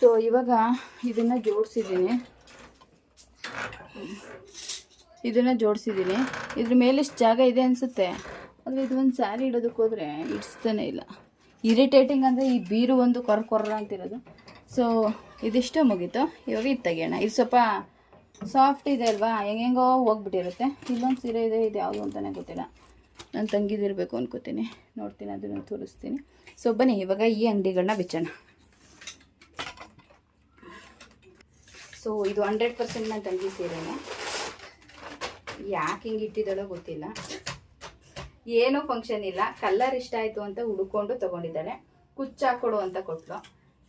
So ಇವಾಗ ಇದನ್ನು ಜೋಡಿಸಿದ್ದೀನಿ. ಇದನ್ನು ಜೋಡಿಸಿದ್ದೀನಿ. ಇದ್ರ ಮೇಲೆ ಇಷ್ಟು ಜಾಗ ಇದೆ ಅನಿಸುತ್ತೆ. ಆದರೆ ಇದು ಒಂದು ಸ್ಯಾರಿ ಇಡೋದಕ್ಕೆ ಹೋದರೆ ಇಡಿಸ್ತಾನೆ ಇಲ್ಲ. ಇರಿಟೇಟಿಂಗ್ ಅಂದರೆ ಈ ಬೀರು ಒಂದು ಕೊರ ಕೊರ್ರ ಅಂತಿರೋದು. ಸೊ ಇದಿಷ್ಟು ಮುಗೀತು. ಇವಾಗ ಇದು ತೆಗೆಯೋಣ. ಇದು ಸ್ವಲ್ಪ ಸಾಫ್ಟ್ ಇದೆ ಅಲ್ವಾ? ಹೆಂಗೆಂಗೋ ಹೋಗ್ಬಿಟ್ಟಿರುತ್ತೆ. ಇಲ್ಲೊಂದು ಸೀರೆ ಇದೆ, ಇದು ಯಾವುದು ಅಂತಲೇ ಗೊತ್ತಿಲ್ಲ. ನಾನು ತಂಗಿದಿರಬೇಕು ಅನ್ಕೋತೀನಿ. ನೋಡ್ತೀನಿ, ಅದನ್ನು ತೋರಿಸ್ತೀನಿ. ಸೊ ಬನ್ನಿ, ಇವಾಗ ಈ ಅಂಗಡಿಗಳನ್ನ ಬಿಚ್ಚೋಣ. ಸೊ ಇದು ಹಂಡ್ರೆಡ್ ಪರ್ಸೆಂಟ್ ನನ್ನ ತಂಗಿ ಸೀರೆನೇ. ಯಾಕೆ ಹಿಂಗೆ ಇಟ್ಟಿದ್ದಾಳೋ ಗೊತ್ತಿಲ್ಲ. ಏನೂ ಫಂಕ್ಷನ್ ಇಲ್ಲ. ಕಲ್ಲರ್ ಇಷ್ಟ ಆಯಿತು ಅಂತ ಹುಡುಕೊಂಡು ತೊಗೊಂಡಿದ್ದಾಳೆ. ಕುಚ್ಚು ಹಾಕೊಡು ಅಂತ ಕೊಟ್ಲು.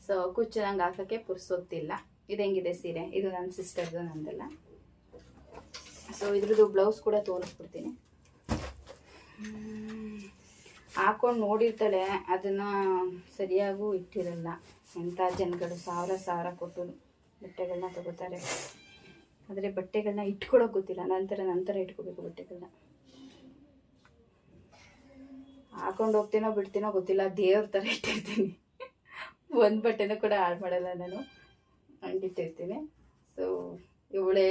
ಸೊ ಕುಚ್ಚು ನಂಗೆ ಹಾಕೋಕ್ಕೆ ಪುರ್ಸೋಗ್ತಿಲ್ಲ ಇದು ಹೆಂಗಿದೆ ಸೀರೆ? ಇದು ನನ್ನ ಸಿಸ್ಟರ್ದು ನಂದಲ್ಲ. ಸೊ ಇದ್ರದ್ದು ಬ್ಲೌಸ್ ಕೂಡ ತೋರಿಸ್ಬಿಡ್ತೀನಿ. ಹಾಕೊಂಡು ನೋಡಿರ್ತಾಳೆ. ಅದನ್ನು ಸರಿಯಾಗೂ ಇಟ್ಟಿರಲ್ಲ. ಎಂಥ ಜನಗಳು, ಸಾವಿರ ಸಾವಿರ ಕೊಟ್ಟು ಬಟ್ಟೆಗಳನ್ನ ತಗೋತಾರೆ. ಆದರೆ ಬಟ್ಟೆಗಳನ್ನ ಇಟ್ಕೊಳ್ಳೋಕೆ ಗೊತ್ತಿಲ್ಲ. ನಂತರ ನಂತರ ಇಟ್ಕೋಬೇಕು ಬಟ್ಟೆಗಳನ್ನ ಹಾಕೊಂಡು ಹೋಗ್ತೀನೋ ಬಿಡ್ತೀನೋ ಗೊತ್ತಿಲ್ಲ. ದೇವ್ರ ಥರ ಇಟ್ಟಿರ್ತೀನಿ. ಒಂದು ಬಟ್ಟೆನೂ ಕೂಡ ಹಾಳು ಮಾಡಲ್ಲ ನಾನು. ಹಂಗಿಟ್ಟಿರ್ತೀನಿ ಸೊ ಇವಳೆ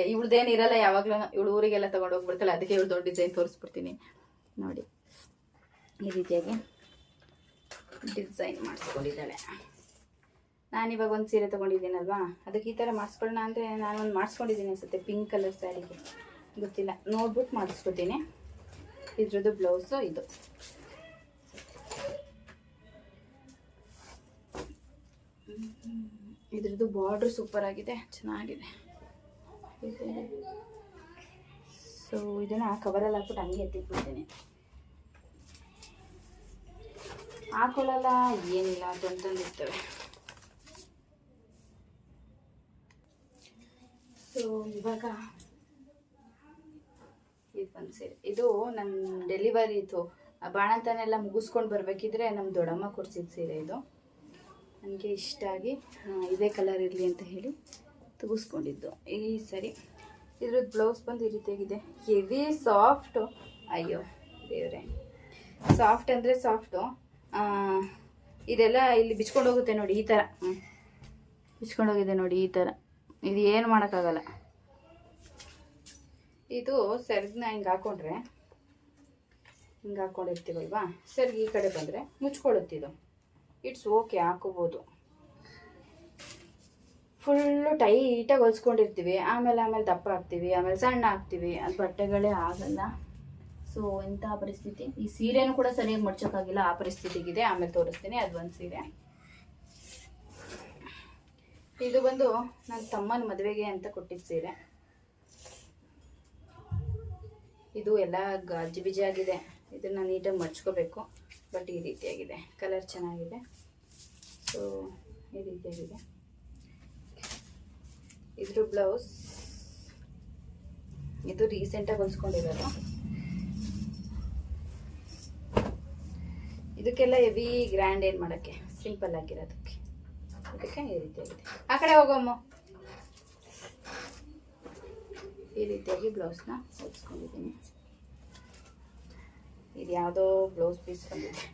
ಇರಲ್ಲ. ಯಾವಾಗಲೂ ಇವಳು ಊರಿಗೆಲ್ಲ ತೊಗೊಂಡು ಹೋಗ್ಬಿಡ್ತಾಳೆ. ಅದಕ್ಕೆ ಇವಳು ದೊಡ್ಡ ಡಿಸೈನ್ ತೋರಿಸ್ಬಿಡ್ತೀನಿ. ನೋಡಿ. ಈ ರೀತಿಯಾಗಿ ಡಿಸೈನ್ ಮಾಡಿಸ್ಕೊಂಡಿದ್ದಾಳೆ. ನಾನಿವಾಗ ಒಂದು ಸೀರೆ ತೊಗೊಂಡಿದ್ದೀನಲ್ವಾ? ಅದಕ್ಕೆ ಈ ಥರ ಮಾಡಿಸ್ಕೊಳ್ಳೋಣ ಅಂದರೆ ನಾನು ಒಂದು ಮಾಡಿಸ್ಕೊಂಡಿದ್ದೀನಿ ಅನಿಸುತ್ತೆ ಪಿಂಕ್ ಕಲರ್ ಸ್ಯಾರಿಗೆ ಗೊತ್ತಿಲ್ಲ ನೋಡ್ಬಿಟ್ಟು ಮಾಡಿಸ್ಕೊತೀನಿ. ಇದ್ರದ್ದು ಬ್ಲೌಸು ಇದು. ಇದ್ರದ್ದು ಬಾರ್ಡ್ರ್ ಸೂಪರ್ ಆಗಿದೆ, ಚೆನ್ನಾಗಿದೆ. ಸೊ ಇದನ್ನು ಕವರಲ್ಲಿ ಹಾಕ್ಬಿಟ್ಟು ಹಂಗೆ ಎತ್ತಿಟ್ಬಿಡ್ತೀನಿ. ಹಾಕೊಳ್ಳಲ್ಲ, ಏನಿಲ್ಲ ತಂತಂದಿರ್ತವೆ ಸೊ ಇವಾಗ ಇದು ಸೀರೆ ಇದು ನಮ್ಮ ಡೆಲಿವರಿ ಇತ್ತು ಬಾಣಂತನೆಲ್ಲ ಮುಗಿಸ್ಕೊಂಡು ಬರಬೇಕಿದ್ರೆ ನಮ್ಮ ದೊಡ್ಡಮ್ಮ ಕೊಡ್ಸಿದ ಸೀರೆ ಇದು. ನನಗೆ ಇಷ್ಟ ಆಗಿ ಇದೇ ಕಲರ್ ಇರಲಿ ಅಂತ ಹೇಳಿ ತೆಗಿಸ್ಕೊಂಡಿದ್ದು. ಈ ಸರಿ. ಇದ್ರದ್ದು ಬ್ಲೌಸ್ ಬಂದು ಈ ರೀತಿಯಾಗಿದೆ. ಹೆವಿ ಸಾಫ್ಟು ಅಯ್ಯೋ, ದೇವ್ರೆ. ಸಾಫ್ಟ್ ಅಂದರೆ ಸಾಫ್ಟು ಇದೆಲ್ಲ ಇಲ್ಲಿ ಬಿಚ್ಕೊಂಡು ಹೋಗುತ್ತೆ ನೋಡಿ, ಈ ಥರ ಹ್ಞೂ ಹೋಗಿದೆ ನೋಡಿ, ಈ ಥರ ಇದು ಏನು ಮಾಡೋಕ್ಕಾಗಲ್ಲ. ಇದು ಸೆರ್ಗನ್ನ ಹಿಂಗೆ ಹಾಕೊಂಡ್ರೆ, ಹಿಂಗೆ ಹಾಕ್ಕೊಂಡಿರ್ತೀವಲ್ವಾ ಸೆರ್ಗ್ ಈ ಕಡೆ ಬಂದರೆ ಮುಚ್ಕೊಳ್ಳುತ್ತೆ ಇದು. ಇಟ್ಸ್ ಓಕೆ ಹಾಕೋಬೋದು. ಫುಲ್ಲು ಟೈಟಾಗಿ ಹೊಲ್ಸ್ಕೊಂಡಿರ್ತೀವಿ. ಆಮೇಲೆ ಆಮೇಲೆ ದಪ್ಪ ಹಾಕ್ತೀವಿ, ಆಮೇಲೆ ಸಣ್ಣ ಹಾಕ್ತೀವಿ. ಅದು ಬಟ್ಟೆಗಳೇ ಆಗಲ್ಲ. ಸೊ ಇಂಥ ಪರಿಸ್ಥಿತಿ. ಈ ಸೀರೆನೂ ಕೂಡ ಸರಿಯಾಗಿ ಮಡ್ಚೋಕ್ಕಾಗಿಲ್ಲ. ಆ ಪರಿಸ್ಥಿತಿಗಿದೆ. ಆಮೇಲೆ ತೋರಿಸ್ತೀನಿ. ಅದು ಒಂದು ಸೀರೆ. ಇದು ಬಂದು ನನ್ನ ತಮ್ಮನ ಮದುವೆಗೆ ಅಂತ ಕೊಟ್ಟಿದ್ದ ಸೀರೆ. ಇದು ಎಲ್ಲ ಗಜ್ಜಿ ಬಿಜಿ ಆಗಿದೆ. ಇದನ್ನು ನೀಟಾಗಿ ಮಡ್ಚ್ಕೋಬೇಕು. ಬಟ್ ಈ ರೀತಿಯಾಗಿದೆ. ಕಲರ್ ಚೆನ್ನಾಗಿದೆ. ಸೊ ಈ ರೀತಿಯಾಗಿದೆ. ಇದ್ರ ಬ್ಲೌಸ್. ಇದು ರೀಸೆಂಟಾಗಿ ಹೊಲ್ಸ್ಕೊಂಡಿರೋದು. ಇದಕ್ಕೆಲ್ಲ ಹೆವಿ ಗ್ರ್ಯಾಂಡ್ ಏನು ಮಾಡೋಕ್ಕೆ? ಸಿಂಪಲ್ ಆಗಿರೋದಕ್ಕೆ. ಈ ಆ ಕಡೆ ಹೋಗಮ್ಮ ಈ ರೀತಿಯಾಗಿ ಬ್ಲೌಸ್ನ ಹೊಲ್ಸ್ಕೊಂಡಿದ್ದೀನಿ. ಇದು ಯಾವುದೋ ಬ್ಲೌಸ್ ಪೀಸ್ ಬಂದಿದೆ.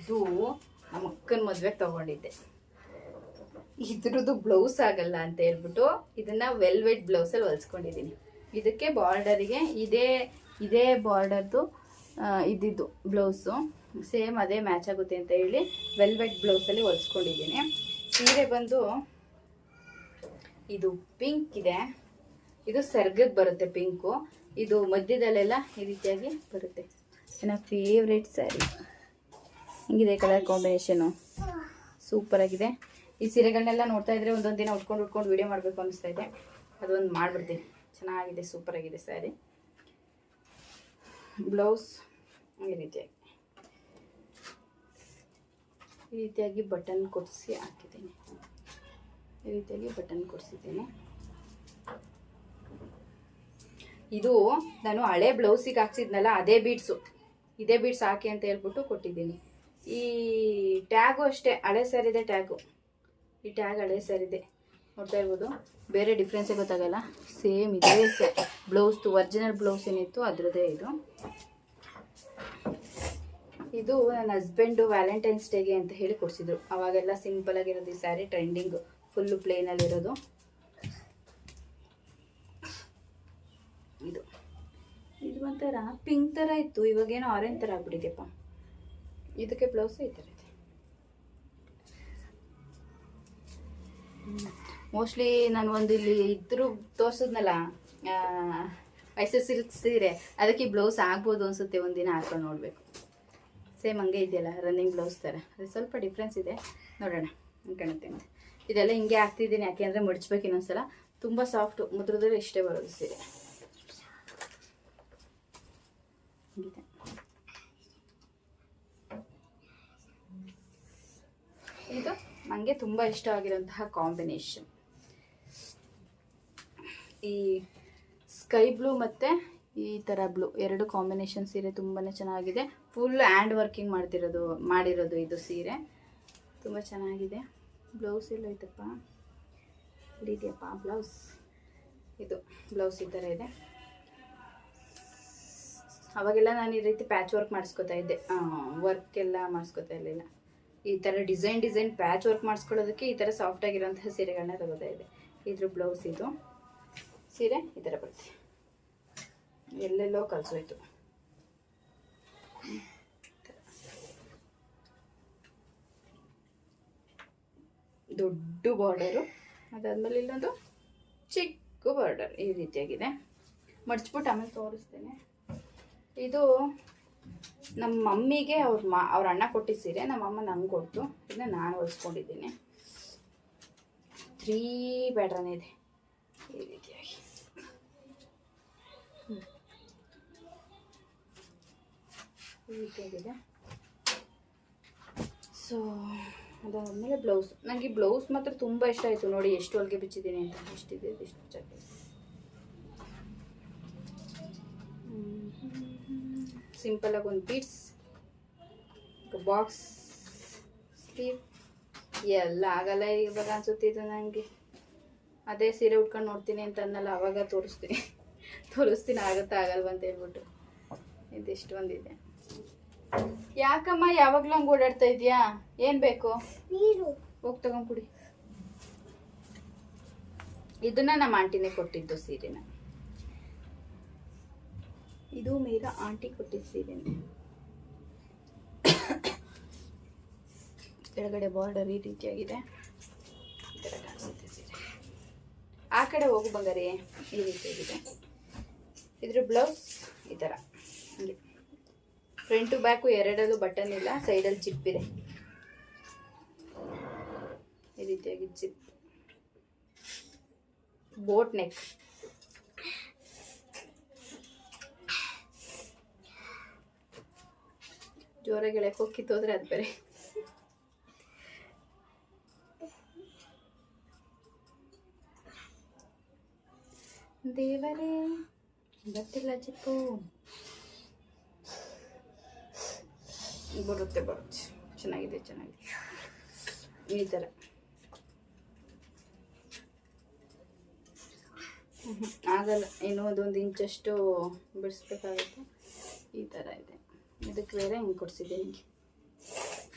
ಇದು ನಮ್ಮ ಅಕ್ಕನ ಮದುವೆಗೆ ತಗೊಂಡಿದ್ದೆ. ಇದ್ರದ್ದು ಬ್ಲೌಸ್ ಆಗಲ್ಲ ಅಂತ ಹೇಳ್ಬಿಟ್ಟು ಇದನ್ನ ವೆಲ್ವೆಟ್ ಬ್ಲೌಸಲ್ಲಿ ಹೊಲ್ಸ್ಕೊಂಡಿದ್ದೀನಿ. ಇದಕ್ಕೆ ಬಾರ್ಡರಿಗೆ ಇದೇ ಇದೇ ಬಾರ್ಡರ್ದು ಇದ್ದಿದ್ದು ಬ್ಲೌಸು. ಸೇಮ್ ಅದೇ ಮ್ಯಾಚ್ ಆಗುತ್ತೆ ಅಂತ ಹೇಳಿ ವೆಲ್ವೆಟ್ ಬ್ಲೌಸಲ್ಲಿ ಹೊಲ್ಸ್ಕೊಂಡಿದ್ದೀನಿ. ಸೀರೆ ಬಂದು ಇದು ಪಿಂಕ್ ಇದೆ. ಇದು ಸರ್ಗಕ್ಕೆ ಬರುತ್ತೆ ಪಿಂಕು. ಇದು ಮಧ್ಯದಲ್ಲೆಲ್ಲ ಈ ರೀತಿಯಾಗಿ ಬರುತ್ತೆ. ನನ್ನ ಫೇವ್ರೇಟ್ ಸ್ಯಾರಿ ಹಿಂಗಿದೆ ಕಲರ್ ಕಾಂಬಿನೇಷನು ಸೂಪರಾಗಿದೆ ಈ ಸೀರೆಗಳನ್ನೆಲ್ಲ ನೋಡ್ತಾ ಇದ್ರೆ ಒಂದೊಂದು ದಿನ ಉಟ್ಕೊಂಡು ಉಟ್ಕೊಂಡು ವಿಡಿಯೋ ಮಾಡಬೇಕು ಅನಿಸ್ತಾ ಇದೆ. ಅದೊಂದು ಮಾಡಿಬಿಡ್ತೀನಿ. ಚೆನ್ನಾಗಿದೆ ಸೂಪರಾಗಿದೆ ಸ್ಯಾರಿ ಬ್ಲೌಸ್ ಈ ರೀತಿಯಾಗಿ ಈ ರೀತಿಯಾಗಿ ಬಟನ್ ಕೊಡಿಸಿ ಹಾಕಿದ್ದೀನಿ. ಈ ರೀತಿಯಾಗಿ ಬಟನ್ ಕೊಡಿಸಿದ್ದೀನಿ. ಇದು ನಾನು ಹಳೆ ಬ್ಲೌಸಿಗೆ ಹಾಕ್ಸಿದ್ನಲ್ಲ, ಅದೇ ಬೀಡ್ಸು ಇದೇ ಬೀಡ್ಸ್ ಹಾಕಿ ಅಂತ ಹೇಳ್ಬಿಟ್ಟು ಕೊಟ್ಟಿದ್ದೀನಿ. ಈ ಟ್ಯಾಗು ಅಷ್ಟೇ, ಹಳೆ ಸರಿದೆ ಟ್ಯಾಗು ಈ ಟ್ಯಾಗ್ ಹಳೆ ಸರಿದೆ ನೋಡ್ತಾ ಇರ್ಬೋದು, ಬೇರೆ ಡಿಫ್ರೆನ್ಸೇ ಗೊತ್ತಾಗಲ್ಲ. ಸೇಮ್ ಇದೇ ಬ್ಲೌಸ್ದು ಒರಿಜಿನಲ್ ಬ್ಲೌಸ್ ಏನಿತ್ತು ಅದರದ್ದೇ ಇದು. ಇದು ನನ್ನ ಹಸ್ಬೆಂಡು ವ್ಯಾಲೆಂಟೈನ್ಸ್ ಡೇಗೆ ಅಂತ ಹೇಳಿ ಕೊಡಿಸಿದ್ರು. ಅವಾಗೆಲ್ಲ ಸಿಂಪಲ್ ಆಗಿರೋದು ಈ ಸ್ಯಾರಿ ಟ್ರೆಂಡಿಂಗ್ ಫುಲ್ಲು ಪ್ಲೇನಲ್ಲಿರೋದು ಇದು. ಇದು ಒಂಥರ ಪಿಂಕ್ ಥರ ಇತ್ತು. ಇವಾಗೇನೋ ಆರೆಂಜ್ ಥರ ಆಗ್ಬಿಟ್ಟಿದೆಯಪ್ಪ ಇದಕ್ಕೆ ಬ್ಲೌಸ್ ಈ ಥರ ಇದೆ. ಮೋಸ್ಟ್ಲಿ ನಾನು ಒಂದು ಇಲ್ಲಿ ಇದ್ರು ತೋರಿಸಿದ್ನಲ್ಲ ಮೈಸೂರು ಸಿಲ್ಕ್ ಸೀರೆ, ಅದಕ್ಕೆ ಬ್ಲೌಸ್ ಆಗ್ಬೋದು ಅನಿಸುತ್ತೆ ಒಂದಿನ ಹಾಕೊಂಡು ನೋಡಬೇಕು. ಸೇಮ್ ಹಂಗೆ ಇದೆಯಲ್ಲ ರನ್ನಿಂಗ್ ಬ್ಲೌಸ್ ಥರ. ಅದು ಸ್ವಲ್ಪ ಡಿಫ್ರೆನ್ಸ್ ಇದೆ. ನೋಡೋಣ ಕಾಣುತ್ತೆ ಅಂತ. ಇದೆಲ್ಲ ಹಿಂಗೆ ಹಾಕ್ತಿದ್ದೀನಿ, ಯಾಕೆ ಅಂದರೆ ಮುಡಿಸ್ಬೇಕು ಇನ್ನೊಂದ್ಸಲ. ತುಂಬ ಸಾಫ್ಟು ಮುದ್ರದಲ್ಲಿ ಇಷ್ಟೇ ಬರೋದು ಸೀರೆ. ಇದು ನನಗೆ ತುಂಬ ಇಷ್ಟ ಆಗಿರೋಂತಹ ಕಾಂಬಿನೇಷನ್ ಈ ಸ್ಕೈ ಬ್ಲೂ ಮತ್ತು ಈ ಥರ ಬ್ಲೂ, ಎರಡು ಕಾಂಬಿನೇಷನ್ ಸೀರೆ ತುಂಬಾ ಚೆನ್ನಾಗಿದೆ. ಫುಲ್ ಹ್ಯಾಂಡ್ ವರ್ಕಿಂಗ್ ಮಾಡ್ತಿರೋದು, ಮಾಡಿರೋದು ಇದು ಸೀರೆ. ತುಂಬ ಚೆನ್ನಾಗಿದೆ. ಬ್ಲೌಸ್ ಎಲ್ಲ ಐತಪ್ಪ? ಇದೆಯಪ್ಪ ಬ್ಲೌಸ್ ಇದು ಬ್ಲೌಸ್ ಈ ಥರ ಇದೆ. ಅವಾಗೆಲ್ಲ ನಾನು ಈ ರೀತಿ ಪ್ಯಾಚ್ ವರ್ಕ್ ಮಾಡಿಸ್ಕೊತಾ ಇದ್ದೆ. ವರ್ಕ್ ಎಲ್ಲ ಮಾಡಿಸ್ಕೊತಾ ಇರಲಿಲ್ಲ. ಈ ಥರ ಡಿಸೈನ್ ಡಿಸೈನ್ ಪ್ಯಾಚ್ ವರ್ಕ್ ಮಾಡಿಸ್ಕೊಳ್ಳೋದಕ್ಕೆ ಈ ಥರ ಸಾಫ್ಟ್ ಆಗಿರೋಂತಹ ಸೀರೆಗಳನ್ನ ತಗೋತಾ ಇದೆ ಇದ್ರ ಬ್ಲೌಸ್ ಇದು. ಸೀರೆ ಈ ಥರ ಬರುತ್ತೆ. ಎಲ್ಲೆಲ್ಲೋ ಕಲಸೋಯ್ತು. ದೊಡ್ಡ ಬಾರ್ಡರು, ಅದಾದ್ಮೇಲೆ ಇಲ್ಲೊಂದು ಚಿಕ್ಕ ಬಾರ್ಡರ್ ಈ ರೀತಿಯಾಗಿದೆ. ಮಡ್ಚ್ಬಿಟ್ಟು ಆಮೇಲೆ ತೋರಿಸ್ತೇನೆ. ಇದು ನಮ್ಮ ಮಮ್ಮಿಗೆ ಅವ್ರ ಮಾ, ಅವ್ರ ಅಣ್ಣ ಕೊಟ್ಟಿದ್ದ ಸೀರೆ ನಮ್ಮ ಅಮ್ಮ ನಂಗೆ ಕೊಟ್ಟು ಇದನ್ನ ನಾನು ಹೊಲಿಸ್ಕೊಂಡಿದ್ದೀನಿ. ತ್ರೀ ಬ್ಯಾಟ್ರನ್ ಇದೆ. ಈ ರೀತಿಯಾಗಿ ಈ ರೀತಿಯಾಗಿದೆ ಸೊ ಅದಾದಮೇಲೆ ಬ್ಲೌಸ್ ನನಗೆ ಬ್ಲೌಸ್ ಮಾತ್ರ ತುಂಬ ಇಷ್ಟ ಆಯಿತು ನೋಡಿ, ಎಷ್ಟು ಒಳಗೆ ಬಿಚ್ಚಿದ್ದೀನಿ ಅಂತ. ಎಷ್ಟಿದೆ ಎಷ್ಟು ಚೆನ್ನಾಗಿದೆ ಸಿಂಪಲ್ ಆಗಿ ಒಂದು ಬೀಟ್ಸ್ ಬಾಕ್ಸ್ ಸ್ಲೀವ್ ಎಲ್ಲ ಆಗಲ್ಲ ಈಗ ಅನ್ಸುತ್ತೆ ಇದು ನನಗೆ ಅದೇ ಸೀರೆ ಉಟ್ಕೊಂಡು ನೋಡ್ತೀನಿ ಅಂತ ಅಂದಲ್ಲ ಅವಾಗ ತೋರಿಸ್ತೀನಿ. ತೋರಿಸ್ತೀನಿ, ಆಗುತ್ತಾ ಆಗಲ್ವ ಅಂತ ಹೇಳ್ಬಿಟ್ಟು. ಇದಿಷ್ಟು ಒಂದಿದೆ ಯಾಕಮ್ಮ ಯಾವಾಗ್ಲೂ ಹಂಗೆ ಓಡಾಡ್ತಾ ಇದೀಯಾ ಏನು ಬೇಕು? ನೀರು. ಹೋಗಿ ತಗೊಂಡ್ ಕುಡಿ ಇದನ್ನ ನಮ್ಮ ಆಂಟಿನೇ ಕೊಟ್ಟಿದ್ದು ಸೀರೆನ. ಇದು ಮೀರಾ ಆಂಟಿ ಕೊಟ್ಟಿದ್ದ ಸೀರೆನೆ. ಕೆಳಗಡೆ ಬಾರ್ಡರ್ ಈ ರೀತಿಯಾಗಿದೆ. ಕಾಣಿಸುತ್ತೆ ಸೀರೆ. ಆ ಕಡೆ ಹೋಗು ಬಂಗಾರಿ ಈ ರೀತಿಯಾಗಿದೆ. ಇದ್ರ ಬ್ಲೌಸ್ ಈ ಥರ ಹಂಗೆ. ಫ್ರಂಟು ಬ್ಯಾಕು ಎರಡಲ್ಲೂ ಬಟನ್ ಇಲ್ಲ, ಸೈಡಲ್ಲಿ ಚಿಪ್ ಇದೆ. ಈ ರೀತಿಯಾಗಿ ಜಿಪ್ ಬೋಟ್ ನೆಕ್. ಜೋರ ಎಳೆಕ್ ಹೋಗಿ ಕಿತ್ತೋದ್ರೆ ಅದು ಬೇರೆ. ದೇವರೇ, ಗೊತ್ತಿಲ್ಲ ಚಿಪ್ಪು ಬರುತ್ತೆ ಬರುತ್ತೆ. ಚೆನ್ನಾಗಿದೆ ಚೆನ್ನಾಗಿದೆ. ಈ ಥರ. ಆಗಲ್ಲ, ಇನ್ನೂ ಅದೊಂದು ಇಂಚಷ್ಟು ಬಿಡಿಸ್ಬೇಕಾಗುತ್ತೆ. ಈ ಥರ ಇದೆ. ಇದಕ್ಕೆ ಬೇರೆ ಹಿಂಗೆ ಕೊಡಿಸಿದ್ದೀನಿ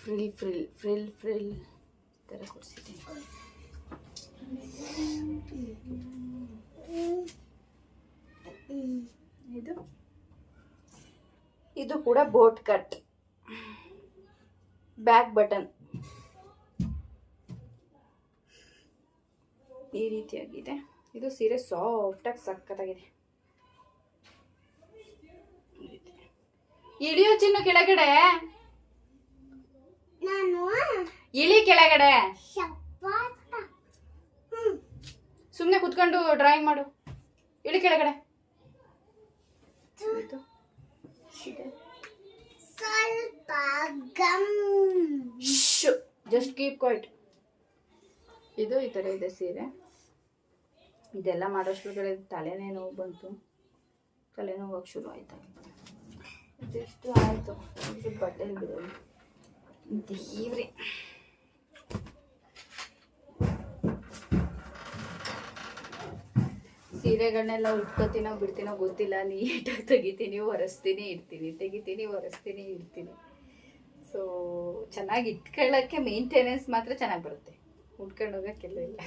ಫ್ರಿಲ್ ಫ್ರಿಲ್ ಫ್ರಿಲ್ ಫ್ರಿಲ್. ಈ ಥರ ಕೊಡಿಸಿದ್ದೀನಿ. ಇದು? ಇದು ಕೂಡ ಬೋಟ್ ಕಟ್. Back button. ಈ ರೀತಿಯಾಗಿದೆ. ಇದು ಸೀರೆ ಸಾಫ್ಟಾಗಿ ಸಕ್ಕತ್ತಾಗಿದೆ. ಇಳಿಯೋ ಚಿನ್ನು ಕೆಳಗಡೆ. ಇಳಿ ಕೆಳಗಡೆ. ಸುಮ್ನೆ ಸುಮ್ಮನೆ ಕುತ್ಕೊಂಡು ಡ್ರಾಯಿಂಗ್ ಮಾಡು. ಇಳಿ ಕೆಳಗಡೆ. ಸ್ವಲ್ಪ ಜಸ್ಟ್ ಕೀಪ್ ಕ್ವೈಟ್ ಇದು ಈ ಥರ ಇದೆ ಸೀರೆ. ಇದೆಲ್ಲ ಮಾಡೋಷ್ಟ್ರೊಳಗಡೆ ತಲೆನೇ ನೋವು ಬಂತು. ತಲೆನೋವಾಗ ಶುರು ಆಯ್ತು. ಇದೆಷ್ಟು ಆಯಿತು? ಬಟ್ಟೆ ಬಿಡೋದು. ದೇವ್ರಿ. ಸೀರೆಗಳನ್ನೆಲ್ಲ ಉಟ್ಕೋತೀನೋ ಬಿಡ್ತೀನೋ ಗೊತ್ತಿಲ್ಲ. ನೀಟಾಗಿ ತೆಗಿತೀನಿ, ಒರೆಸ್ತೀನಿ, ಇಡ್ತೀನಿ. ತೆಗಿತೀನಿ, ಒರೆಸ್ತೀನಿ, ಇಡ್ತೀನಿ. ಸೊ ಚೆನ್ನಾಗಿ ಇಟ್ಕೊಳ್ಳೋಕ್ಕೆ ಮೇಂಟೆನೆನ್ಸ್ ಮಾತ್ರ ಚೆನ್ನಾಗಿ ಬರುತ್ತೆ. ಉಟ್ಕೊಂಡು ಹೋಗೋಕ್ಕೆಲ್ಲ ಇಲ್ಲ.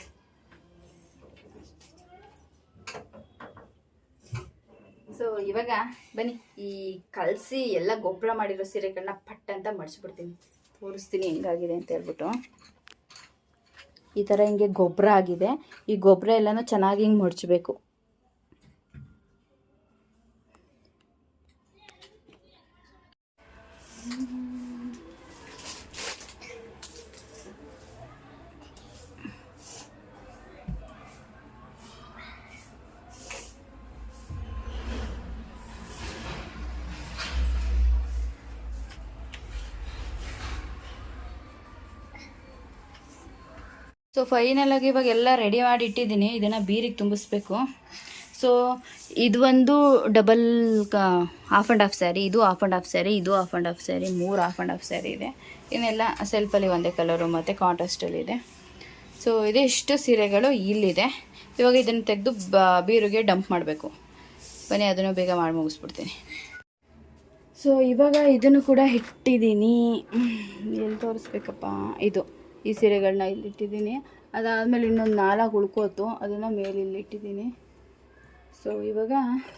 ಸೊ ಇವಾಗ ಬನ್ನಿ. ಈ ಕಲಸಿ ಎಲ್ಲ ಗೊಬ್ಬರ ಮಾಡಿರೋ ಸೀರೆಗಳನ್ನ ಪಟ್ಟ ಅಂತ ಮಡಿಸ್ಬಿಡ್ತೀನಿ. ತೋರಿಸ್ತೀನಿ ಹೆಂಗಾಗಿದೆ ಅಂತ ಹೇಳ್ಬಿಟ್ಟು. ಈ ಥರ ಹಿಂಗೆ ಗೊಬ್ಬರ ಆಗಿದೆ. ಈ ಗೊಬ್ಬರ ಎಲ್ಲನೂ ಚೆನ್ನಾಗಿ ಹಿಂಗೆ ಮಡ್ಚಬೇಕು ಸೊ ಫೈನಲ್ ಆಗಿ ಇವಾಗ ಎಲ್ಲ ರೆಡಿ ಮಾಡಿ ಇಟ್ಟಿದ್ದೀನಿ. ಇದನ್ನು ಬೀರಿಗೆ ತುಂಬಿಸ್ಬೇಕು. ಸೊ ಇದು ಒಂದು double half and half sari ಇದು ಹಾಫ್ ಆ್ಯಂಡ್ ಹಾಫ್ ಸ್ಯಾರಿ ಇದು ಹಾಫ್ ಆ್ಯಂಡ್ ಹಾಫ್ ಸ್ಯಾರಿ ಮೂರು ಹಾಫ್ ಆ್ಯಂಡ್ ಹಾಫ್ ಸ್ಯಾರಿ ಇದೆ. ಇನ್ನೆಲ್ಲ ಸೆಲ್ಫಲ್ಲಿ ಒಂದೇ ಕಲರು ಮತ್ತು ಕಾಂಟ್ರಾಸ್ಟಲ್ಲಿದೆ ಸೊ ಇದಿಷ್ಟು ಸೀರೆಗಳು ಇಲ್ಲಿದೆ. ಇವಾಗ ಇದನ್ನು ತೆಗೆದು ಬ, ಬೀರಿಗೆ ಡಂಪ್ ಮಾಡಬೇಕು. ಬನ್ನಿ, ಅದನ್ನು ಬೇಗ ಮಾಡಿ ಮುಗಿಸ್ಬಿಡ್ತೀನಿ. ಸೊ ಇವಾಗ ಇದನ್ನು ಕೂಡ ಇಟ್ಟಿದ್ದೀನಿ. ಎಲ್ಲಿ ತೋರಿಸ್ಬೇಕಪ್ಪ? ಇದು, ಈ ಸೀರೆಗಳನ್ನ ಇಲ್ಲಿ ಇಟ್ಟಿದ್ದೀನಿ ಅದಾದಮೇಲೆ ಇನ್ನೊಂದು ನಾಲ್ಕು ಉಳ್ಕೋತು. ಅದನ್ನು ಇಟ್ಟಿದ್ದೀನಿ. ಸೊ ಇವಾಗ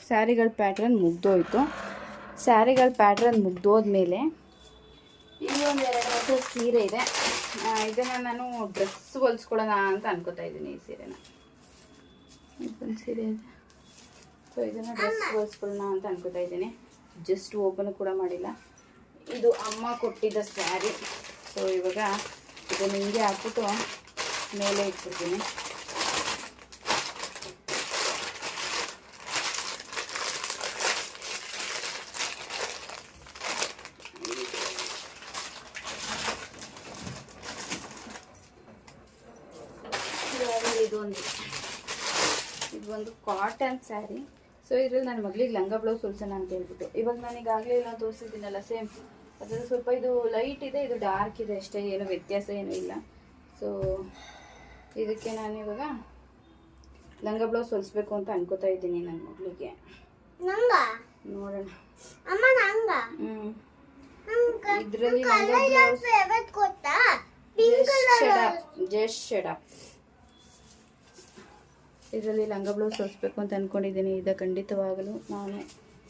ಸ್ಯಾರಿಗಳ ಪ್ಯಾಟ್ರನ್ ಮುಗ್ದೋಯ್ತು. ಸ್ಯಾರಿಗಳ ಪ್ಯಾಟ್ರನ್ ಮುಗ್ದೋದ್ಮೇಲೆ ಇನ್ನೊಂದು ಎರಡು ಹೊಸ ಸೀರೆ ಇದೆ. ಇದನ್ನು ನಾನು ಡ್ರೆಸ್ ಹೊಲ್ಸ್ಕೊಳ್ಳೋಣ ಅಂತ ಅನ್ಕೋತಾ ಇದ್ದೀನಿ ಈ ಸೀರೆನ. ಇದೊಂದು ಸೀರೆ ಇದೆ. ಸೊ ಇದನ್ನು ಡ್ರೆಸ್ ಹೊಲ್ಸ್ಕೊಳ್ಳೋಣ ಅಂತ ಅನ್ಕೋತಾ ಇದ್ದೀನಿ. ಜಸ್ಟ್ ಓಪನ್ ಕೂಡ ಮಾಡಿಲ್ಲ. ಇದು ಅಮ್ಮ ಕೊಟ್ಟಿದ್ದ ಸ್ಯಾರಿ. ಸೊ ಇವಾಗ ಇದನ್ನು ಹಿಂಗೆ ಹಾಕ್ಬಿಟ್ಟು ಮೇಲೆ ಇಟ್ಬಿಡ್ತೀನಿ ಇದಾದ್ಮೇಲೆ ಇದೊಂದು ಇದು ಒಂದು ಕಾಟನ್ ಸ್ಯಾರಿ ಸೊ ಇದ್ರಲ್ಲಿ ನನ್ನ ಮಗಳಿಗೆ ಲಂಗ ಬ್ಲೌಸ್ ಹೊಲ್ಸೋಣ ಅಂತ ಹೇಳ್ಬಿಟ್ಟು. ಇವಾಗ ನನಗಾಗಲೇ ಎಲ್ಲ ತೋರಿಸಿದ್ದೀನಲ್ಲ ಸೇಮ್ ಅದರಲ್ಲಿ ಸ್ವಲ್ಪ ಇದು ಲೈಟ್ ಇದೆ ಇದು ಡಾರ್ಕ್ ಇದೆ ಅಷ್ಟೇ ಏನು ವ್ಯತ್ಯಾಸ ಏನೂ ಇಲ್ಲ. ಸೊ ಇದಕ್ಕೆ ನಾನು ಇವಾಗ ಲಂಗ ಬ್ಲೌಸ್ ಹೊಲಿಸ್ಬೇಕು ಅಂತ ಅನ್ಕೋತಾ ಇದ್ದೀನಿ ನನ್ನ ಮಗಳಿಗೆ. ನೋಡೋಣ. ಇದರಲ್ಲಿ ಜಸ್ಟ್ ಶೆಡಪ್ ಇದರಲ್ಲಿ ಲಂಗ ಬ್ಲೌಸ್ ಹೊಲಿಸ್ಬೇಕು ಅಂತ ಅಂದ್ಕೊಂಡಿದ್ದೀನಿ ಇದು ಖಂಡಿತವಾಗಲೂ ನಾನು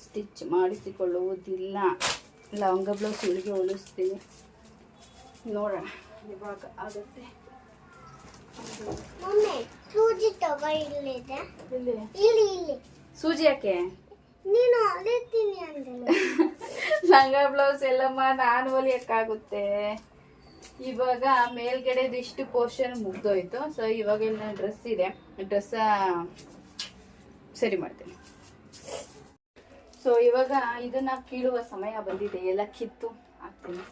ಸ್ಟಿಚ್ ಮಾಡಿಸಿಕೊಳ್ಳುವುದಿಲ್ಲ. ಲಂಗ ಬ್ಲೌಸ್ ಹುಡುಗಿ ಹೊಲಿಸ್ತೀನಿ ನೋಡೋಣ ಇವಾಗ ಆಗುತ್ತೆ. ಸೂಜಿ ಇಲ್ಲಿ ಇಲ್ಲಿ. ಸೂಜಿ ಯಾಕೆ? ನೀನು ಲಂಗ ಬ್ಲೌಸ್ ಎಲ್ಲಮ್ಮ ನಾನು ಹೊಲಿಯಕ್ಕಾಗುತ್ತೆ. ಇವಾಗ ಮೇಲ್ಗಡೆದು ಇಷ್ಟು ಪೋರ್ಷನ್ ಮುಗ್ದೋಯ್ತು. ಸೊ ಇವಾಗ ಇಲ್ಲಿ ಡ್ರೆಸ್ ಇದೆ. ಡ್ರೆಸ್ ಸರಿ ಮಾಡ್ತೀನಿ. ಸೊ ಇವಾಗ ಇದನ್ನ ಕೀಳುವ ಸಮಯ ಬಂದಿದೆ. ಎಲ್ಲ ಕಿತ್ತು. ಹಾಕ್ತೀನಿ.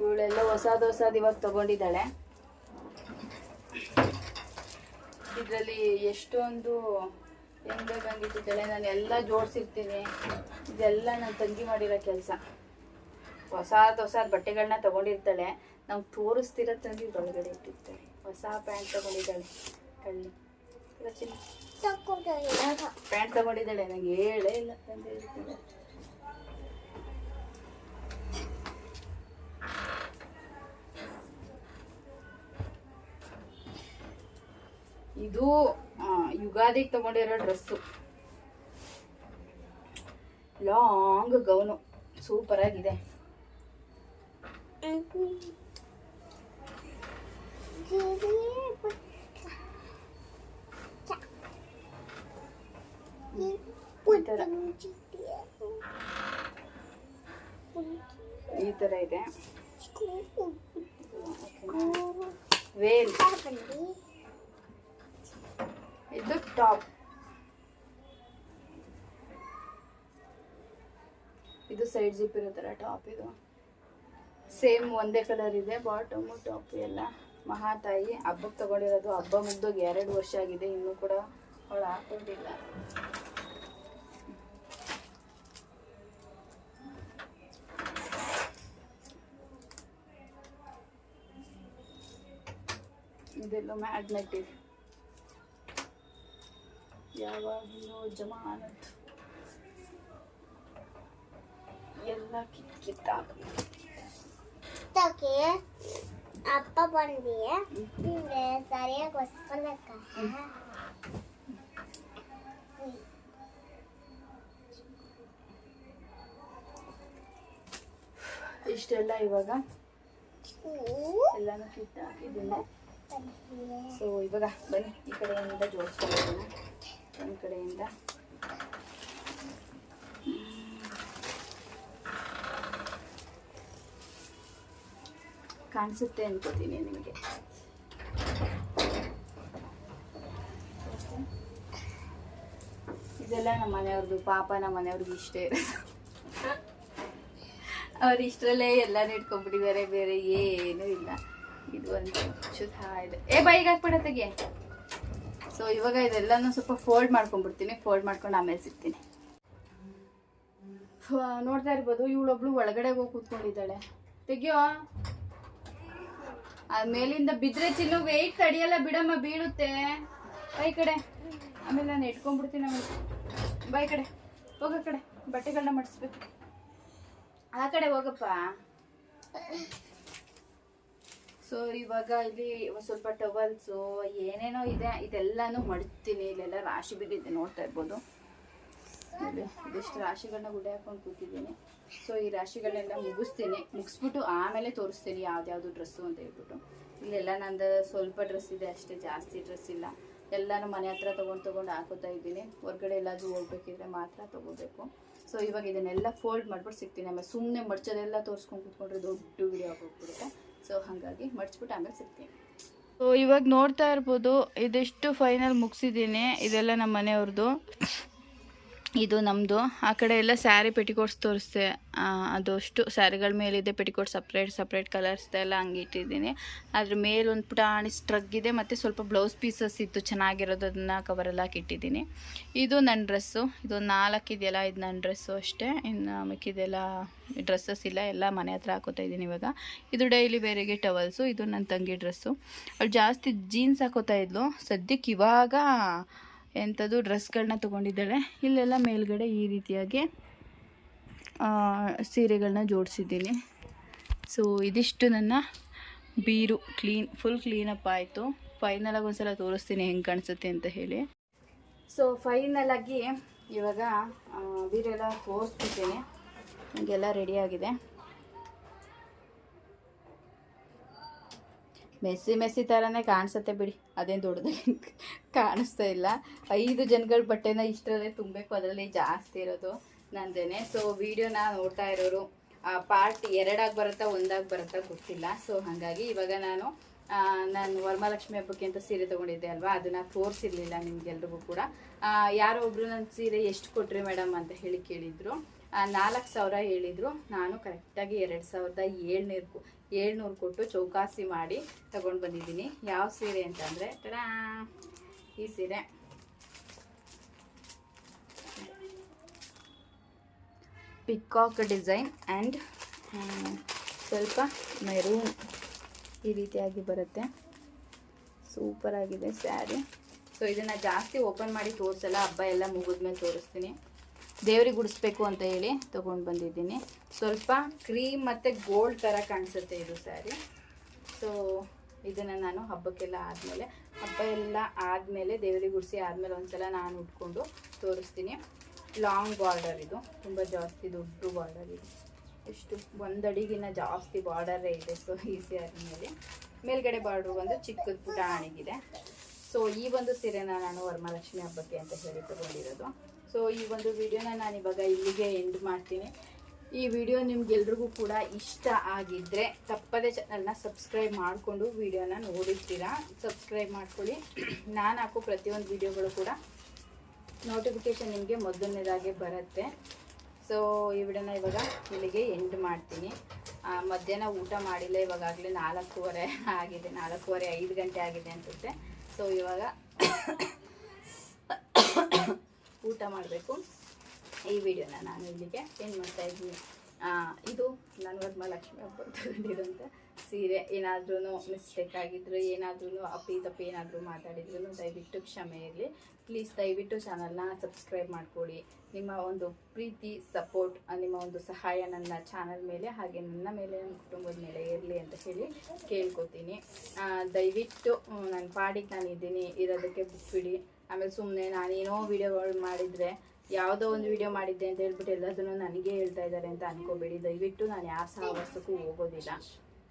ಇವಳೆಲ್ಲ ಹೊಸದು ಹೊಸದು ಇವಾಗ ತಗೊಂಡಿದ್ದಾಳೆ. ಇದರಲ್ಲಿ ಎಷ್ಟೊಂದು ಹೆಂಗ್ ಬಂದಿದ್ದಾಳೆ ನಾನು ಎಲ್ಲ ಜೋಡಿಸಿರ್ತೀನಿ. ಇದೆಲ್ಲ ನನ್ನ ತಂಗಿ ಮಾಡಿರೋ ಕೆಲಸ. ಹೊಸಾದ್ ಹೊಸಾದ್ ಬಟ್ಟೆಗಳನ್ನ ತಗೊಂಡಿರ್ತಾಳೆ. ನಾವು ತೋರಿಸ್ತಿರ ತಂದು ಒಳಗಡೆ ಇಟ್ಟಿರ್ತಾಳೆ. ಹೊಸ ಪ್ಯಾಂಟ್ ತಗೊಂಡಿದ್ದಾಳೆ. ಕಳ್ಳಿ. ಪ್ಯಾಂಟ್ ತಗೊಂಡಿದ್ದಾಳೆ. ನಂಗೆ ಹೇಳೇ ಇಲ್ಲ ತಂದು ಇದು ಯುಗಾದಿಗೆ ತಗೊಂಡಿರೋ ಡ್ರೆಸ್ಸು. Long gown. ಸೂಪರ್ ಆಗಿದೆ ಈ ಥರ ಈ ಥರ ಇದೆ. ವೇಲ್. ಇದು ಟಾಪ್. ಇದು ಸೈಡ್ ಜಿಪ್ ಇರೋ ಥರ ಟಾಪ್ ಇದು. ಸೇಮ್ ಒಂದೇ ಕಲರ್ ಇದೆ, ಬಾಟಮು, ಟಾಪ್ ಎಲ್ಲ ಮಹಾತಾಯಿ ಹಬ್ಬಕ್ಕೆ ತಗೊಂಡಿರೋದು ಹಬ್ಬ ಮುಗ್ದೋಗಿ ಎರಡು ವರ್ಷ ಆಗಿದೆ, ಇನ್ನೂ ಕೂಡ ಅವಳು ಹಾಕೊಂಡಿಲ್ಲ ಇದೆಲ್ಲ ಮ್ಯಾಗ್ನೆಟ್ ಇದೆ. ಯಾವಾಗಲೂ ಜಮಾನತ್. ಎಲ್ಲ ಕಿತ್ ಎತ್ತಕ್ಕೆ ಅಪ್ಪ ಬಂದಿ ನಿಂಗೆ ಸರಿಯಾಗಿ ಹೊಸ್ಕೊಳಕ್ಕ ಇಷ್ಟೆಲ್ಲ ಇವಾಗ? ಎಲ್ಲಾನು ಕಿಟ್ ಹಾಕಿದ್ದೀನಿ. ಸೊ ಇವಾಗ ಬನ್ನಿ. ಈ ಕಡೆಯಿಂದ ಜೋಡಿಸ್ಕೊಳ್ಳೋಣ. ಒಂದು ಕಡೆಯಿಂದ. ಕಾಣಿಸುತ್ತೆ ಅನ್ಕೋತೀನಿ ನಿಮಗೆ. ಇದೆಲ್ಲ ನಮ್ಮ ಮನೆಯವ್ರದ್ದು, ಪಾಪ ನಮ್ಮ ಮನೆಯವ್ರಿಗೆ ಇಷ್ಟ. ಇರೋದು ಅವ್ರು ಇಷ್ಟರಲ್ಲೇ ಎಲ್ಲಾನು ಇಟ್ಕೊಂಡ್ಬಿಟ್ಟಿದ್ದಾರೆ, ಬೇರೆ ಏನೂ ಇಲ್ಲ. ಇದು ಒಂದು ಶುದ್ಧ ಇದೆ. ಏ ಬೈಗೆ ಹಾಕ್ಬಿಡ ತೆಗೆ ಸೊ ಇವಾಗ ಇದೆಲ್ಲಾನು ಸ್ವಲ್ಪ ಫೋಲ್ಡ್ ಮಾಡ್ಕೊಂಡ್ಬಿಡ್ತೀನಿ ಫೋಲ್ಡ್ ಮಾಡ್ಕೊಂಡು ಆಮೇಲೆ ಸಿಗ್ತೀನಿ. ನೋಡ್ತಾ ಇರ್ಬೋದು, ಇವಳೊಬ್ಳು ಒಳಗಡೆ ಹೋಗಿ ಕೂತ್ಕೊಂಡಿದ್ದಾಳೆ. ತೆಗಿಯೋ? ಮೇಲಿಂದ ಬಿದ್ರೆ ಚಿನ್ನು ವೆಯ್ಟ್ ತಡಿಯಲ್ಲ ಬಿಡಮ್ಮ, ಬೀಳುತ್ತೆ. ಬೈ ಕಡೆ. ಆಮೇಲೆ ನಾನು ಇಟ್ಕೊಂಡ್ಬಿಡ್ತೀನಿ ಆಮೇಲೆ. ಬೈ ಕಡೆ. ಹೋಗ ಕಡೆ. ಬಟ್ಟೆಗಳನ್ನ ಮಡಿಸ್ಬೇಕು. ಆ ಕಡೆ ಹೋಗಪ್ಪ. ಸೊ ಇವಾಗ ಇಲ್ಲಿ ಸ್ವಲ್ಪ ಟವಲ್ಸು ಏನೇನೋ ಇದೆ, ಇದೆಲ್ಲಾನು ಮಡಿತೀನಿ ಇಲ್ಲೆಲ್ಲ ರಾಶಿ ಬಿದ್ದಿದೆ, ನೋಡ್ತಾ ಇರ್ಬೋದು. ಇದಿಷ್ಟು ರಾಶಿಗಳನ್ನ ಗುಡ್ಡೆ ಹಾಕೊಂಡು ಕೂತಿದ್ದೀನಿ. ಸೊ ಈ ರಾಶಿಗಳನ್ನೆಲ್ಲ ಮುಗಿಸ್ತೀನಿ. ಮುಗಿಸ್ಬಿಟ್ಟು ಆಮೇಲೆ ತೋರಿಸ್ತೀನಿ ಯಾವ್ದ್ಯಾವ್ದು ಡ್ರೆಸ್ಸು ಅಂತ ಹೇಳ್ಬಿಟ್ಟು. ಇಲ್ಲೆಲ್ಲ ನಂದು ಸ್ವಲ್ಪ ಡ್ರೆಸ್ ಇದೆ, ಅಷ್ಟೇ ಜಾಸ್ತಿ ಡ್ರೆಸ್ ಇಲ್ಲ. ಎಲ್ಲಾನು ಮನೆ ಹತ್ರ ತೊಗೊಂಡು ತೊಗೊಂಡು ಹಾಕೋತಾ ಇದ್ದೀನಿ. ಹೊರ್ಗಡೆ ಎಲ್ಲಾದ್ರೂ ಹೋಗ್ಬೇಕಿದ್ರೆ ಮಾತ್ರ ತೊಗೋಬೇಕು. ಸೊ ಇವಾಗ ಇದನ್ನೆಲ್ಲ ಫೋಲ್ಡ್ ಮಾಡ್ಬಿಟ್ಟು ಸಿಗ್ತೀನಿ. ಆಮೇಲೆ ಸುಮ್ಮನೆ ಮಡ್ಚೋದೆಲ್ಲ ತೋರಿಸ್ಕೊಂಡು ಕೂತ್ಕೊಂಡ್ರೆ ದೊಡ್ಡ ವಿಡಿಯೋ ಹೋಗ್ಬಿಡುತ್ತೆ ಸೊ ಹಾಗಾಗಿ ಮಡ್ಚ್ಬಿಟ್ಟು ಆಮೇಲೆ ಸಿಗ್ತೀನಿ. ಸೊ ಇವಾಗ ನೋಡ್ತಾ ಇರ್ಬೋದು, ಇದಿಷ್ಟು ಫೈನಲ್ ಮುಗಿಸಿದ್ದೀನಿ. ಇದೆಲ್ಲ ನಮ್ಮ ಮನೆಯವ್ರದ್ದು ಇದು ನಮ್ಮದು ಆ ಕಡೆ ಎಲ್ಲ ಸ್ಯಾರಿ ಪೆಟಿಕೋಟ್ಸ್ ತೋರಿಸ್ದೆ. ಅದಷ್ಟು ಸ್ಯಾರಿಗಳ ಮೇಲಿದೆ ಪೆಟಿಕೋಟ್ ಸಪ್ರೇಟ್ ಸಪ್ರೇಟ್ ಕಲರ್ಸ್ ಎಲ್ಲ ಹಂಗೆ ಇಟ್ಟಿದ್ದೀನಿ. ಅದ್ರ ಮೇಲೆ ಒಂದು ಪುಟಾಣಿ ಸ್ಟ್ರಗ್ ಇದೆ, ಮತ್ತು ಸ್ವಲ್ಪ ಬ್ಲೌಸ್ ಪೀಸಸ್ ಇತ್ತು, ಚೆನ್ನಾಗಿರೋದು ಅದನ್ನು ಕವರೆಲ್ಲ ಹಾಕಿಟ್ಟಿದ್ದೀನಿ ಇದು ನನ್ನ ಡ್ರೆಸ್ಸು ಇದು ನಾಲ್ಕು ಇದೆಯಲ್ಲ, ಇದು ನನ್ನ ಡ್ರೆಸ್ಸು ಅಷ್ಟೇ. ಇನ್ನು ಮಿಕ್ಕಿದೆಲ್ಲ ಡ್ರೆಸ್ಸಸ್ ಇಲ್ಲ, ಎಲ್ಲ ಮನೆ ಹತ್ರ ಹಾಕೋತಾ ಇದ್ದೀನಿ ಇವಾಗ. ಇದು ಡೈಲಿ ಬೇರೆಗೆ ಟವಲ್ಸು ಇದು ನನ್ನ ತಂಗಿ ಡ್ರೆಸ್ಸು ಅವಳು ಜಾಸ್ತಿ ಜೀನ್ಸ್ ಹಾಕೋತಾ ಇದ್ಲು. ಸದ್ಯಕ್ಕೆ ಇವಾಗ ಎಂಥದ್ದು ಡ್ರೆಸ್ಗಳನ್ನ ತೊಗೊಂಡಿದ್ದಾಳೆ. ಇಲ್ಲೆಲ್ಲ ಮೇಲ್ಗಡೆ ಈ ರೀತಿಯಾಗಿ ಸೀರೆಗಳನ್ನ ಜೋಡಿಸಿದ್ದೀನಿ. ಸೊ ಇದಿಷ್ಟು ನನ್ನ ಬೀರು ಕ್ಲೀನ್ ಫುಲ್ ಕ್ಲೀನಪ್ ಆಯಿತು. ಫೈನಲಾಗಿ ಒಂದ್ಸಲ ತೋರಿಸ್ತೀನಿ ಹೆಂಗೆ ಕಾಣಿಸುತ್ತೆ ಅಂತ ಹೇಳಿ. ಸೊ ಫೈನಲಾಗಿ ಇವಾಗ ಬೀರೆಲ್ಲ ತೋರಿಸ್ಬಿಟ್ಟಿದ್ದೀನಿ ನನಗೆಲ್ಲ ರೆಡಿಯಾಗಿದೆ ಮೆಸ್ಸಿ ಮೆಸ್ಸಿ ಥರನೇ ಕಾಣಿಸುತ್ತೆ ಬಿಡಿ. ಅದೇನು ದೊಡ್ಡದಾಗಿ ಕಾಣಿಸ್ತಾ ಇಲ್ಲ. ಐದು ಜನಗಳ ಬಟ್ಟೆನ ಇಷ್ಟರಲ್ಲೇ ತುಂಬಬೇಕು. ಅದರಲ್ಲಿ ಜಾಸ್ತಿ ಇರೋದು ನಂದೇನೆ. ಸೊ ವಿಡಿಯೋನ ನೋಡ್ತಾ ಇರೋರು ಪಾರ್ಟ್ ಎರಡಾಗಿ ಬರುತ್ತಾ ಒಂದಾಗಿ ಬರುತ್ತಾ ಗೊತ್ತಿಲ್ಲ. ಸೊ ಹಾಗಾಗಿ ಇವಾಗ ನಾನು ನಾನು ವರಮಹಾಲಕ್ಷ್ಮಿ ಹಬ್ಬಕ್ಕೆ ಅಂತ ಸೀರೆ ತೊಗೊಂಡಿದ್ದೆ ಅಲ್ವಾ? ಅದನ್ನು ತೋರಿಸಿರ್ಲಿಲ್ಲ ನಿಮಗೆಲ್ರಿಗೂ ಕೂಡ. ಯಾರೋ ಒಬ್ಬರು ನನ್ನ ಸೀರೆ ಎಷ್ಟು ಕೊಟ್ರಿ ಮೇಡಮ್ ಅಂತ ಹೇಳಿ ಕೇಳಿದ್ರು. ನಾಲ್ಕು ಸಾವಿರ ಹೇಳಿದರು. ನಾನು ಕರೆಕ್ಟಾಗಿ ಎರಡು ಸಾವಿರದ ಏಳ್ನೂರು ಏಳ್ನೂರು ಕೊಟ್ಟು ಚೌಕಾಸಿ ಮಾಡಿ ತಗೊಂಡು ಬಂದಿದ್ದೀನಿ. ಯಾವ ಸೀರೆ ಅಂತಂದರೆ ಟಡಾ ಈ ಸೀರೆ. ಪಿಕಾಕ್ ಡಿಸೈನ್ ಆ್ಯಂಡ್ ಸ್ವಲ್ಪ ಮೆರೂನ್ ಈ ರೀತಿಯಾಗಿ ಬರುತ್ತೆ. ಸೂಪರಾಗಿದೆ ಸ್ಯಾರಿ. ಸೊ ಇದನ್ನು ಜಾಸ್ತಿ ಓಪನ್ ಮಾಡಿ ತೋರಿಸಲ್ಲ, ಹಬ್ಬ ಎಲ್ಲ ಮುಗಿದ್ಮೇಲೆ ತೋರಿಸ್ತೀನಿ. ದೇವ್ರಿಗೆ ಗುಡಿಸ್ಬೇಕು ಅಂತ ಹೇಳಿ ತೊಗೊಂಡು ಬಂದಿದ್ದೀನಿ. ಸ್ವಲ್ಪ ಕ್ರೀಮ್ ಮತ್ತು ಗೋಲ್ಡ್ ಥರ ಕಾಣಿಸುತ್ತೆ ಇದು ಸ್ಯಾರಿ ಸೊ ಇದನ್ನು ನಾನು ಹಬ್ಬಕ್ಕೆಲ್ಲ ಆದಮೇಲೆ, ಹಬ್ಬ ಎಲ್ಲ ಆದಮೇಲೆ ದೇವರಿಗೆ ಗುಡಿಸಿ ಆದಮೇಲೆ ಒಂದ್ಸಲ ನಾನು ಉಟ್ಕೊಂಡು ತೋರಿಸ್ತೀನಿ. ಲಾಂಗ್ ಬಾರ್ಡರ್ ಇದು, ತುಂಬ ಜಾಸ್ತಿ ದೊಡ್ಡ ಬಾರ್ಡರ್ ಇದು. ಎಷ್ಟು ಒಂದಡಿಗಿನ್ನ ಜಾಸ್ತಿ ಬಾರ್ಡರೇ ಇದೆ ಸೊ ಈ ಸ್ಯಾರಿ ಮೇಲೆ ಮೇಲ್ಗಡೆ ಬಾರ್ಡ್ರು ಬಂದು ಚಿಕ್ಕದ ಪುಟಾಣಿಗಿದೆ ಸೊ ಈ ಒಂದು ಸೀರೆನ ನಾನು ವರಮಹಾಲಕ್ಷ್ಮಿ ಹಬ್ಬಕ್ಕೆ ಅಂತ ಹೇಳಿ ತಗೊಂಡಿರೋದು. ಸೊ ಈ ಒಂದು ವಿಡಿಯೋನ ನಾನು ಇವಾಗ ಇಲ್ಲಿಗೆ ಎಂಡ್ ಮಾಡ್ತೀನಿ. ಈ ವಿಡಿಯೋ ನಿಮ್ಗೆಲ್ರಿಗೂ ಕೂಡ ಇಷ್ಟ ಆಗಿದ್ದರೆ ತಪ್ಪದೇ ಚಾನಲ್ನ ಸಬ್ಸ್ಕ್ರೈಬ್ ಮಾಡಿಕೊಂಡು ವಿಡಿಯೋನ ನೋಡಿರ್ತೀರಾ? ಸಬ್ಸ್ಕ್ರೈಬ್ ಮಾಡ್ಕೊಳ್ಳಿ. ನಾನು ಹಾಕೋ ಪ್ರತಿಯೊಂದು ವಿಡಿಯೋಗಳು ಕೂಡ ನೋಟಿಫಿಕೇಶನ್ ನಿಮಗೆ ಮೊದಲನೇದಾಗೆ ಬರುತ್ತೆ. ಸೊ ಈ ವಿಡಿಯೋನ ಇವಾಗ ಇಲ್ಲಿಗೆ ಎಂಡ್ ಮಾಡ್ತೀನಿ. ಮಧ್ಯಾಹ್ನ ಊಟ ಮಾಡಿಲ್ಲ ಇವಾಗಲೇ ನಾಲ್ಕೂವರೆ ಆಗಿದೆ, ನಾಲ್ಕೂವರೆ ಐದು ಗಂಟೆ ಆಗಿದೆ ಅನಿಸುತ್ತೆ. ಸೊ ಇವಾಗ ಊಟ ಮಾಡಬೇಕು. ಈ ವಿಡಿಯೋನ ನಾನು ಇಲ್ಲಿಗೆ ಏನು ಮಾಡ್ತಾ ಇದ್ದೀನಿ. ಇದು ನಾನು ವರಮಹಾಲಕ್ಷ್ಮಿ ಹಬ್ಬ ತಗೊಂಡಿರೋಂಥ ಸೀರೆ. ಏನಾದ್ರೂ ಮಿಸ್ಟೇಕ್ ಆಗಿದ್ರು ಏನಾದ್ರೂ ಅಪ್ಪಿ ತಪ್ಪಿ ಏನಾದರೂ ಮಾತಾಡಿದ್ರು ದಯವಿಟ್ಟು ಕ್ಷಮೆ ಇರಲಿ. ಪ್ಲೀಸ್ ದಯವಿಟ್ಟು ಚಾನಲ್ನ ಸಬ್ಸ್ಕ್ರೈಬ್ ಮಾಡ್ಕೊಳ್ಳಿ. ನಿಮ್ಮ ಒಂದು ಪ್ರೀತಿ ಸಪೋರ್ಟ್ ನಿಮ್ಮ ಒಂದು ಸಹಾಯ ನನ್ನ ಚಾನಲ್ ಮೇಲೆ ಹಾಗೆ ನನ್ನ ಮೇಲೆ ನನ್ನ ಕುಟುಂಬದ ಮೇಲೆ ಇರಲಿ ಅಂತ ಹೇಳಿ ಕೇಳ್ಕೊತೀನಿ. ದಯವಿಟ್ಟು ನನ್ನ ಪಾಡಿಗೆ ನಾನು ಇದ್ದೀನಿ. ಇರೋದಕ್ಕೆ ಬಿಟ್ಬಿಡಿ. ಆಮೇಲೆ ಸುಮ್ಮನೆ ನಾನೇನೋ ವೀಡಿಯೋಗಳು ಮಾಡಿದರೆ ಯಾವುದೋ ಒಂದು ವಿಡಿಯೋ ಮಾಡಿದ್ದೆ ಅಂತ ಹೇಳ್ಬಿಟ್ಟು ಎಲ್ಲದನ್ನು ನನಗೆ ಹೇಳ್ತಾ ಇದ್ದಾರೆ ಅಂತ ಅನ್ಕೋಬೇಡಿ. ದಯವಿಟ್ಟು ನಾನು ಯಾವ ಸಹವಾಸಕ್ಕೂ ಹೋಗೋದಿಲ್ಲ.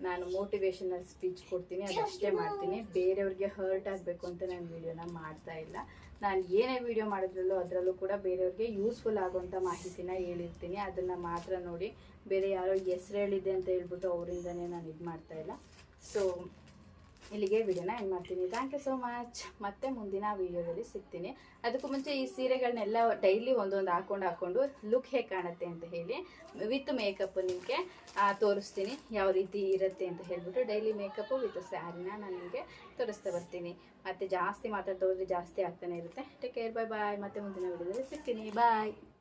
ನಾನು ಮೋಟಿವೇಶನಲ್ ಸ್ಪೀಚ್ ಕೊಡ್ತೀನಿ, ಅದಷ್ಟೇ ಮಾಡ್ತೀನಿ. ಬೇರೆಯವ್ರಿಗೆ ಹರ್ಟ್ ಆಗಬೇಕು ಅಂತ ನಾನು ವೀಡಿಯೋನ ಮಾಡ್ತಾ ಇಲ್ಲ. ನಾನು ಏನೇ ವಿಡಿಯೋ ಮಾಡಿದ್ರಲ್ಲೂ ಅದರಲ್ಲೂ ಕೂಡ ಬೇರೆಯವ್ರಿಗೆ ಯೂಸ್ಫುಲ್ ಆಗುವಂಥ ಮಾಹಿತಿನ ಹೇಳಿರ್ತೀನಿ. ಅದನ್ನು ಮಾತ್ರ ನೋಡಿ ಬೇರೆ ಯಾರೋ ಹೆಸ್ರು ಹೇಳಿದೆ ಅಂತ ಹೇಳ್ಬಿಟ್ಟು ಅವರಿಂದನೇ ನಾನು ಇದು ಮಾಡ್ತಾ ಇಲ್ಲ. ಸೊ ಇಲ್ಲಿಗೆ ವಿಡಿಯೋನ ಎಂಡ್ ಮಾಡ್ತೀನಿ. ಥ್ಯಾಂಕ್ ಯು ಸೋ ಮಚ್ ಮತ್ತೆ ಮುಂದಿನ ವಿಡಿಯೋದಲ್ಲಿ ಸಿಗ್ತೀನಿ. ಅದಕ್ಕೂ ಮುಂಚೆ ಈ ಸೀರೆಗಳನ್ನೆಲ್ಲ ಡೈಲಿ ಒಂದೊಂದು ಹಾಕೊಂಡು ಹಾಕೊಂಡು ಲುಕ್ ಹೇಗೆ ಕಾಣುತ್ತೆ ಅಂತ ಹೇಳಿ ವಿತ್ ಮೇಕಪ್ ನಿಮಗೆ ತೋರಿಸ್ತೀನಿ. ಯಾವ ರೀತಿ ಇರುತ್ತೆ ಅಂತ ಹೇಳ್ಬಿಟ್ಟು ಡೈಲಿ ಮೇಕಪ್ಪು ವಿತ್ ಸ್ಯಾರಿನ ನಾನು ನಿಮಗೆ ತೋರಿಸ್ತಾ ಬರ್ತೀನಿ. ಮತ್ತು ಜಾಸ್ತಿ ಮಾತಾಡ್ತಾ ಹೋದರೆ ಜಾಸ್ತಿ ಆಗ್ತಾನೆ ಇರುತ್ತೆ. ಟೇಕ್ ಕೇರ್ ಬಾಯ್ ಬಾಯ್ ಮತ್ತೆ ಮುಂದಿನ ವಿಡಿಯೋದಲ್ಲಿ ಸಿಗ್ತೀನಿ. ಬಾಯ್